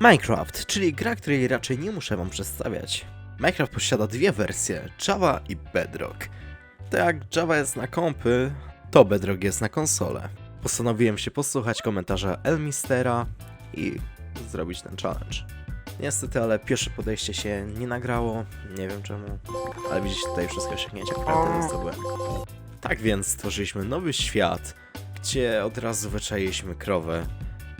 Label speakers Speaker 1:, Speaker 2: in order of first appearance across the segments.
Speaker 1: Minecraft, czyli gra, której raczej nie muszę wam przedstawiać. Minecraft posiada dwie wersje, Java i Bedrock. Tak jak Java jest na kompy, to Bedrock jest na konsole. Postanowiłem się posłuchać komentarza Elmistera i zrobić ten challenge. Niestety, ale pierwsze podejście się nie nagrało, nie wiem czemu, ale widzicie tutaj wszystkie osiągnięcia, które zdobyłem. Tak więc stworzyliśmy nowy świat, gdzie od razu wyczailiśmy krowę,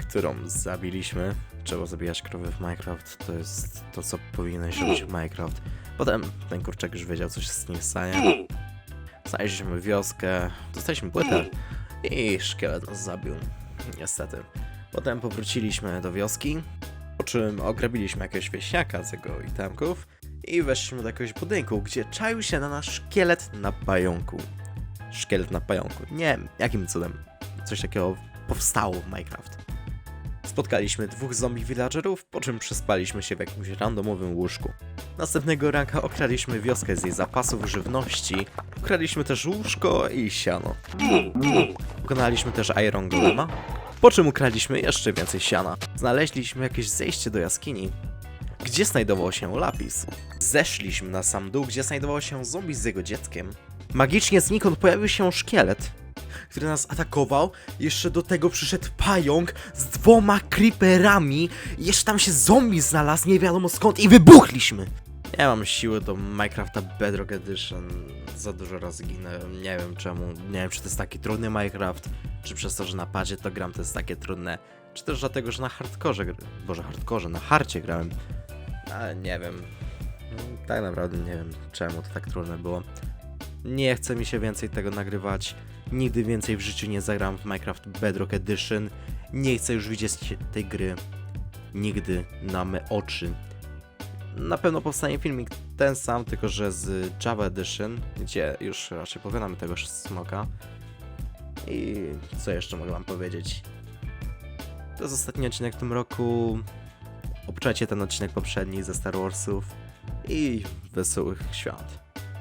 Speaker 1: którą zabiliśmy. Trzeba zabijać krowy w Minecraft, to jest to, co powinieneś robić w Minecraft. Potem ten kurczak już wiedział, co się z nim stanie. Znaleźliśmy wioskę, dostaliśmy płytę i szkielet nas zabił. Niestety. Potem powróciliśmy do wioski, po czym ograbiliśmy jakiegoś wieśniaka z jego itemków i weszliśmy do jakiegoś budynku, gdzie czaił się na nasz szkielet na pająku. Szkielet na pająku. Nie wiem, jakim cudem coś takiego powstało w Minecraft. Spotkaliśmy dwóch zombie villagerów, po czym przespaliśmy się w jakimś randomowym łóżku. Następnego ranka okradliśmy wioskę z jej zapasów żywności, ukradliśmy też łóżko i siano. Pokonaliśmy też Iron Golema, po czym ukradliśmy jeszcze więcej siana. Znaleźliśmy jakieś zejście do jaskini, gdzie znajdował się lapis. Zeszliśmy na sam dół, gdzie znajdował się zombie z jego dzieckiem. Magicznie znikąd pojawił się szkielet, który nas atakował. Jeszcze do tego przyszedł pająk z dwoma creeperami. Jeszcze tam się zombie znalazł, nie wiadomo skąd i wybuchliśmy. Nie mam siły do Minecrafta Bedrock Edition. Za dużo razy ginę. Nie wiem czemu. Nie wiem, czy to jest taki trudny Minecraft, czy przez to, że na padzie to gram, to jest takie trudne. Czy też dlatego, że na hardkorze, boże hardkorze, na harcie grałem. Ale nie wiem. Tak naprawdę nie wiem, czemu to tak trudne było. Nie chce mi się więcej tego nagrywać. Nigdy więcej w życiu nie zagram w Minecraft Bedrock Edition. Nie chcę już widzieć tej gry. Nigdy na me oczy. Na pewno powstanie filmik ten sam, tylko że z Java Edition, gdzie już raczej pogadamy tego smoka. I co jeszcze mogę wam powiedzieć? To jest ostatni odcinek w tym roku. Obczajcie ten odcinek poprzedni ze Star Warsów. I wesołych świąt.